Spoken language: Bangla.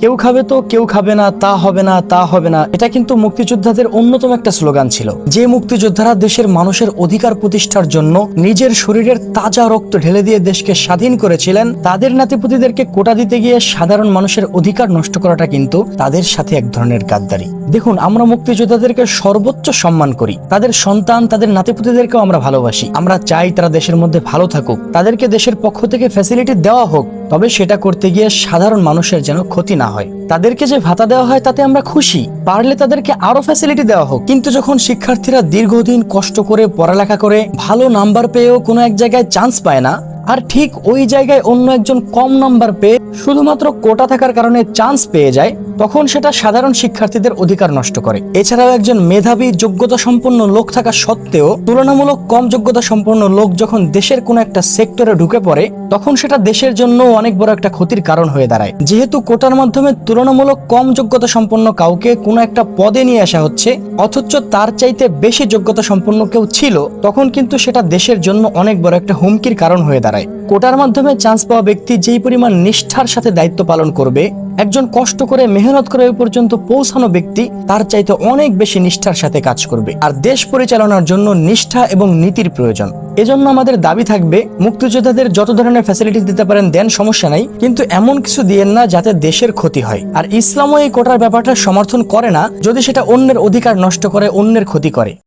কেউ খাবে তো, কেউ খাবে না, তা হবে না, তা হবে না। এটা কিন্তু মুক্তিযোদ্ধাদের অন্যতম একটা স্লোগান ছিল। যে মুক্তিযোদ্ধারা দেশের মানুষের অধিকার প্রতিষ্ঠার জন্য নিজের শরীরের তাজা রক্ত ঢেলে দিয়ে দেশকে স্বাধীন করেছিলেন, তাদের নাতিপুতিদেরকে কোটা দিতে গিয়ে সাধারণ মানুষের অধিকার নষ্ট করাটা কিন্তু তাদের সাথে এক ধরনের গাদ্দারি। দেখুন, আমরা মুক্তিযোদ্ধাদেরকে সর্বোচ্চ সম্মান করি। তাদের সন্তান, তাদের নাতিপুতিদেরকেও আমরা ভালোবাসি। আমরা চাই তারা দেশের মধ্যে ভালো থাকুক। তাদেরকে দেশের পক্ষ থেকে ফ্যাসিলিটি দেওয়া হোক। তবে সেটা করতে গিয়ে সাধারণ মানুষের যেন ক্ষতি না হয়। তাদেরকে যে ভাতা দেওয়া হয় তাতে আমরা খুশি, পারলে তাদেরকে আরও ফ্যাসিলিটি দেওয়া হোক। কিন্তু যখন শিক্ষার্থীরা দীর্ঘদিন কষ্ট করে পড়ালেখা করে, ভালো নাম্বার পেয়েও কোনো এক জায়গায় চান্স পায় না আর ঠিক ওই জায়গায় অন্য একজন কম নাম্বার পেয়ে শুধুমাত্র কোটা থাকার কারণে চান্স পেয়ে যায়, তখন সেটা সাধারণ শিক্ষার্থীদের অধিকার নষ্ট করে। এছাড়াও একজন মেধাবী যোগ্যতা সম্পন্ন লোক থাকা সত্ত্বেও তুলনামূলক কম যোগ্যতা সম্পন্ন লোক যখন দেশের কোনো একটা সেক্টরে ঢুকে পড়ে, তখন সেটা দেশের জন্য অনেক বড় একটা ক্ষতির কারণ হয়ে দাঁড়ায়। যেহেতু কোটার মাধ্যমে তুলনামূলক কম যোগ্যতা সম্পন্ন কাউকে কোনো একটা পদে নিয়ে আসা হচ্ছে, অথচ তার চাইতে বেশি যোগ্যতা সম্পন্ন কেউ ছিল, তখন কিন্তু সেটা দেশের জন্য অনেক বড় একটা হুমকির কারণ হয়ে দাঁড়ায়। কোটার মাধ্যমে চান্স পাওয়া ব্যক্তি যেই পরিমাণ নিষ্ঠার সাথে দায়িত্ব পালন করবে, একজন কষ্ট করে, মেহনত করে পর্যন্ত পৌঁছানো ব্যক্তি তার চাইতে অনেক বেশি নিষ্ঠার সাথে কাজ করবে। আর দেশ পরিচালনার জন্য নিষ্ঠা এবং নীতির প্রয়োজন। এজন্য আমাদের দাবি থাকবে, মুক্তিযোদ্ধাদের যত ধরনের ফ্যাসিলিটি দিতে পারেন দেন সমস্যা নাই, কিন্তু এমন কিছু দিয়েন না যাতে দেশের ক্ষতি হয়। আর ইসলামও এই কোটার ব্যাপারটা সমর্থন করে না, যদি সেটা অন্যের অধিকার নষ্ট করে, অন্যের ক্ষতি করে।